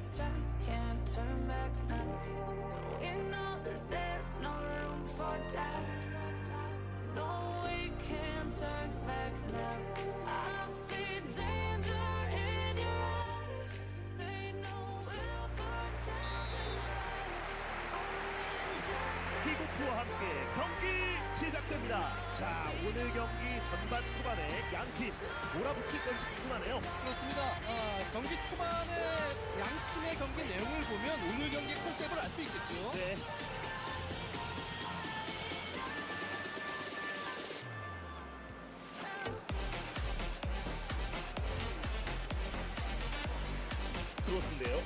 start, can't turn back now. We know that there's no room for doubt. No, we can't turn back now. 함께 경기 시작됩니다. 자, 오늘 경기 전반 초반에 양팀 몰아붙일 건지 궁금하네요. 그렇습니다. 아, 경기 초반에 양 팀의 경기 내용을 보면 오늘 경기 컨셉을 알 수 있겠죠. 네. 크로스인데요.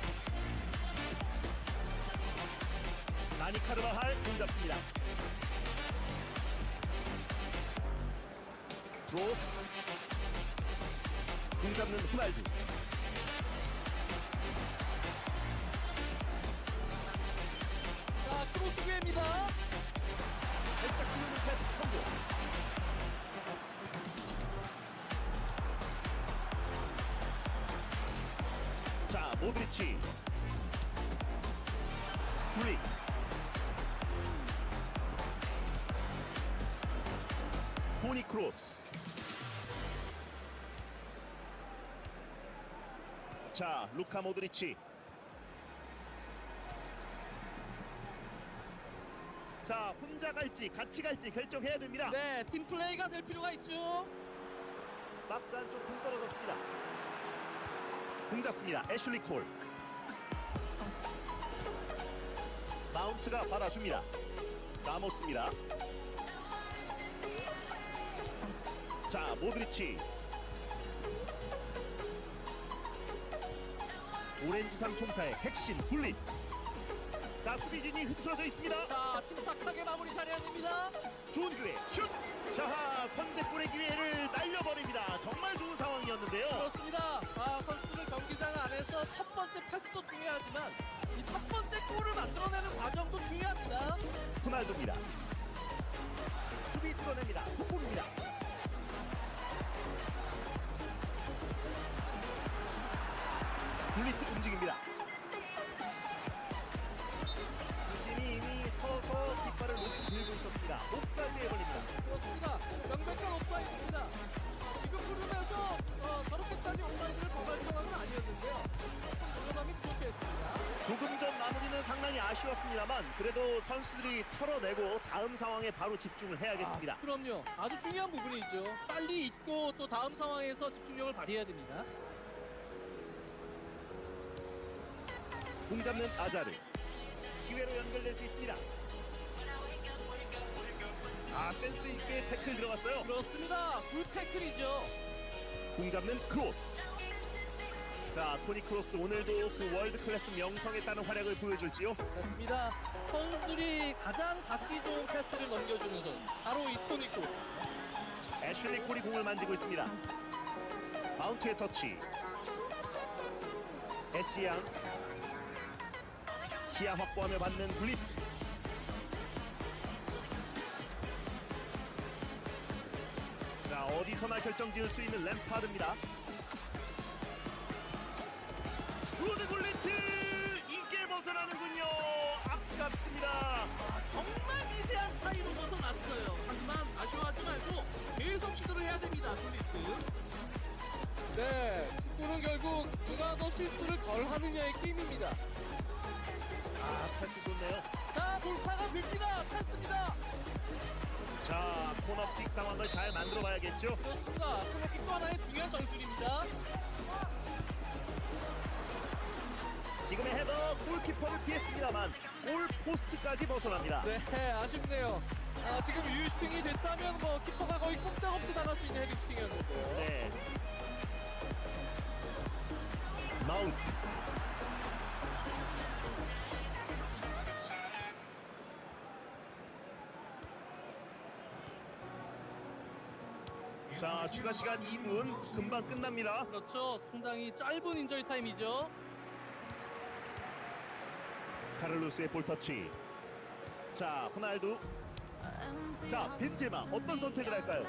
나니 카르바할 공 잡습니다. 크로스. 공 잡는 후날두. 자, 크로스 기회입니다. 살짝 뚫는 패스 성공. 자, 모드리치. 블릭. 토니 크로스. 자, 루카 모드리치. 자, 혼자 갈지 같이 갈지 결정해야 됩니다. 네, 팀 플레이가 될 필요가 있죠. 박스 안쪽 공 떨어졌습니다. 공 잡습니다. 애슐리 콜. 마운트가 받아줍니다. 라모스입니다. 자, 모드리치. 오렌지상 총사의 핵심 분립. 자, 수비진이 흩어져 있습니다. 자, 침착하게 마무리 잘해야 됩니다. 좋은 기회 슛! 자 선제골의 기회를 날려버립니다 정말 좋은 상황이었는데요 그렇습니다. 아, 선수들 경기장 안에서 첫 번째 패스도 중요하지만 이 첫 번째 골을 만들어내는 과정도 중요합니다. 호날두입니다 수비 뚫어냅니다 fut볼입니다 아쉬웠습니다만 그래도 선수들이 털어내고 다음 상황에 바로 집중을 해야겠습니다 아, 그럼요. 아주 중요한 부분이죠. 빨리 잊고 또 다음 상황에서 집중력을 발휘해야 됩니다. 공 잡는 아자르 기회로 연결될 수 있습니다 아 센스 있게 태클 들어갔어요 그렇습니다. 굿 태클이죠. 공 잡는 크로스 자 토니 크로스 오늘도 그 월드 클래스 명성에 따른 활약을 보여줄지요 그렇습니다. 선수들이 가장 받기 좋은 패스를 넘겨주는 선수. 바로 이 토니 크로스. 애슐리 콜이 공을 만지고 있습니다 마운트의 터치 에시양 시야 확보하며 받는 블리트 자 어디서나 결정 지을 수 있는 램파드입니다 루드 블리트 이게 벗어나는군요 아깝습니다 정말 미세한 차이로 벗어났어요. 하지만 아쉬워하지 말고 계속 시도를 해야 됩니다. 솔리스. 네, 축구는 결국 누가 더 실수를 덜 하느냐의 게임입니다. 아 패스 좋네요 자, 돌파가 됩니다. 패스입니다. 자 코너킥 상황을 잘 만들어 봐야겠죠 그렇습니다. 코너킥 또 하나의 중요한 전술입니다. 지금의 헤더 골키퍼를 피했습니다만 골 포스트까지 벗어납니다 네, 아쉽네요. 아, 지금 유슈팅이 됐다면 뭐 키퍼가 거의 꼼짝없이 나갈 수 있는 헤딩슈팅이었는데요. 네. 마운트. 자, 추가 시간 2분 금방 끝납니다. 그렇죠. 상당히 짧은 인저리 타임이죠. 카를로스의 볼 터치. 자, 호날두. 자, 벤제마 어떤 선택을 할까요?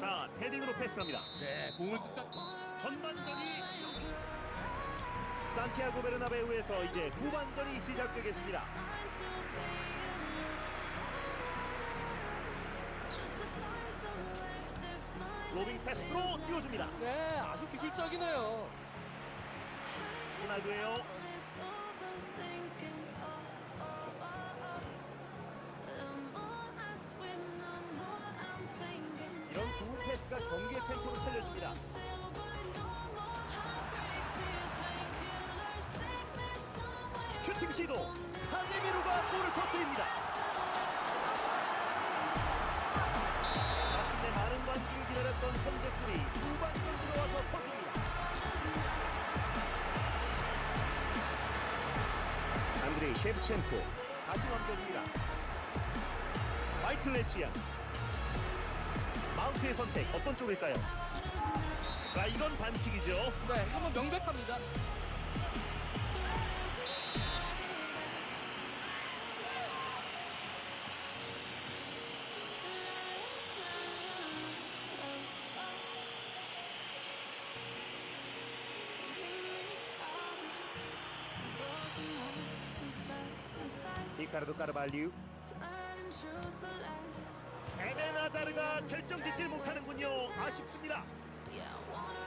자, 헤딩으로 패스합니다. 네, 공을 전반전이 산티아고 베르나베우에서 이제 후반전이 시작되겠습니다. 로빙 패스로 띄워줍니다. 네, 아주 기술적이네요. 호날두예요. 이런 좋은 패스가 경기의 템포를 살려줍니다. 슈팅 시도 하제미루가 골을 터뜨립니다. 기다렸던 선제골이 후반전 들어와서 터집니다. 안드레이 셰프첸코 다시 넘겨줍니다. 마이클 레시안 마운트의 선택 어떤 쪽일까요? 자 이건 반칙이죠. 네, 한번 명백합니다. 리카르도 까르발리우 에덴 아자르가 결정짓질 못하는군요. 아쉽습니다.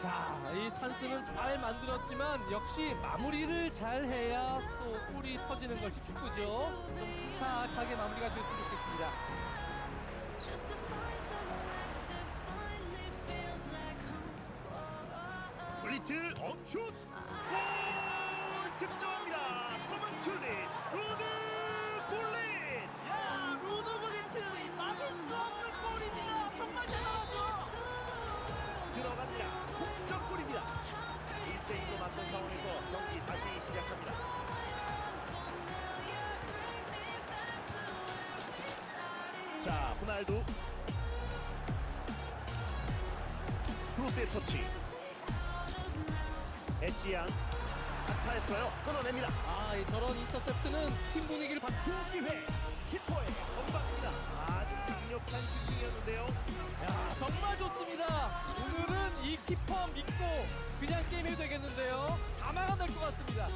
자, 이 찬스는 잘 만들었지만 역시 마무리를 잘 해야 또 골이 터지는 것이 축구죠. 좀 침착하게 마무리가 됐으면 좋겠습니다. 굴리트 업슛 골 자, 호날두 크로스의 터치 에시앙 아타했어요. 끊어냅니다. 아, 이 저런 인터셉트는 팀 분위기를 바꾸는 기회. 키퍼의 건방입니다. 아주 강력한 슈팅이었는데요. 야, 정말 좋습니다. 오늘은 이 키퍼 믿고 그냥 게임해도 되겠는데요. 다 막아낼 것 같습니다.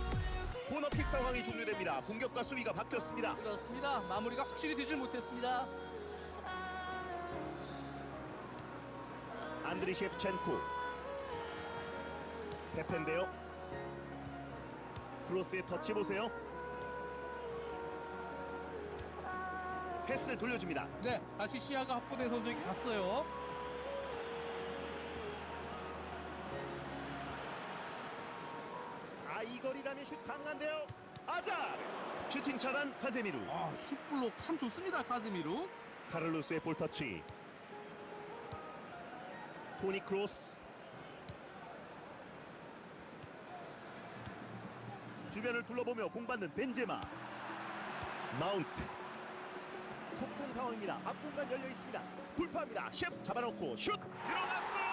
코너킥 상황이 종료됩니다. 공격과 수비가 바뀌었습니다. 그렇습니다. 마무리가 확실히 되질 못했습니다. 안드리 셰프첸코 페페인데요. 크로스의 터치 보세요. 패스를 돌려줍니다. 네, 다시 시야가 확보된 선수에게 갔어요. 아이 거리라면 슛 가능한데요. 아자! 슈팅 차단 카세미루. 아, 슛블록 참 좋습니다, 카즈미루. 카를로스의 볼 터치 토니 크로스. 주변을 둘러보며 공받는 벤제마. 마운트. 속공 상황입니다. 앞공간 열려 있습니다. 불파합니다. 셰프 잡아놓고 슛! 들어갔어요!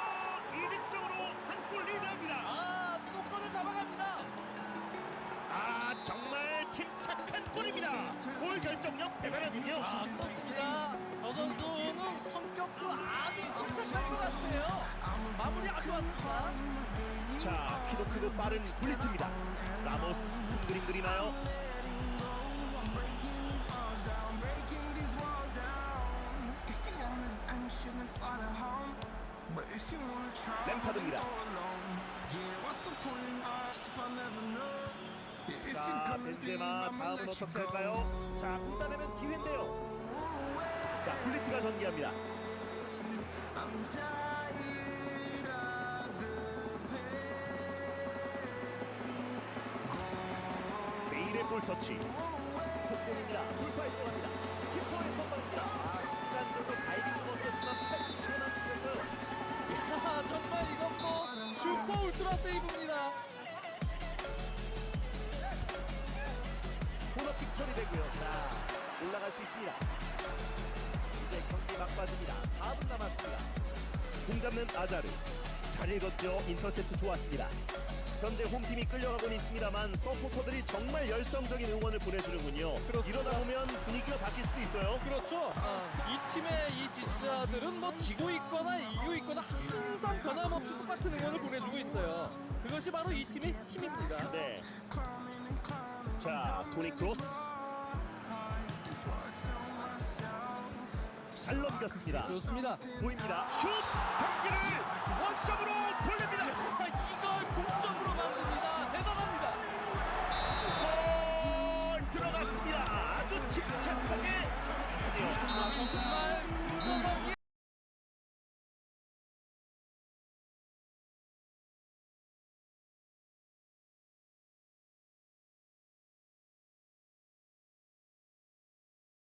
이득점으로 한 골 리드합니다. 아, 주도권을 잡아갑니다. 아 정말 침착한 골입니다 골 결정력 대단하군요 아, 그렇습니다. 저 선수는 성격도 아주 침착할 것 같아요. 마무리 아주 좋았습니다. 자 키도 크고 빠른 굴리트입니다 라모스 큰 그림 그리나요 램파드입니다 자 벤제마 다음은 어떻게 할까요? 자 공단하면 기회인데요. 자 굴리트가 전개합니다. 베일의 볼 터치. 속공입니다. 돌파에 들어갑니다. 키퍼의 선방입니다. 아 순간적으로 다이빙 넘었었지만 팔이 일어나면서 야, 정말 이건 뭐 슈퍼 울트라 세이브입니다. 수 있습니다 이제 경기 막바지입니다 4분 남았습니다 공 잡는 아자르 잘 읽었죠 인터셉트 좋았습니다 현재 홈팀이 끌려가고는 있습니다만 서포터들이 정말 열성적인 응원을 보내주는군요. 그렇습니다. 이러다 보면 분위기가 바뀔 수도 있어요. 그렇죠. 아, 이 팀의 이 지지자들은 뭐 지고 있거나 이기고 있거나 항상 변함없이 똑같은 응원을 보내주고 있어요. 그것이 바로 이 팀의 힘입니다. 네. 자, 토니 크로스. 잘 넘겼습니다. 아, 좋습니다. 보입니다. 슛 경기를 원점으로 돌립니다. 이걸 공점으로 만든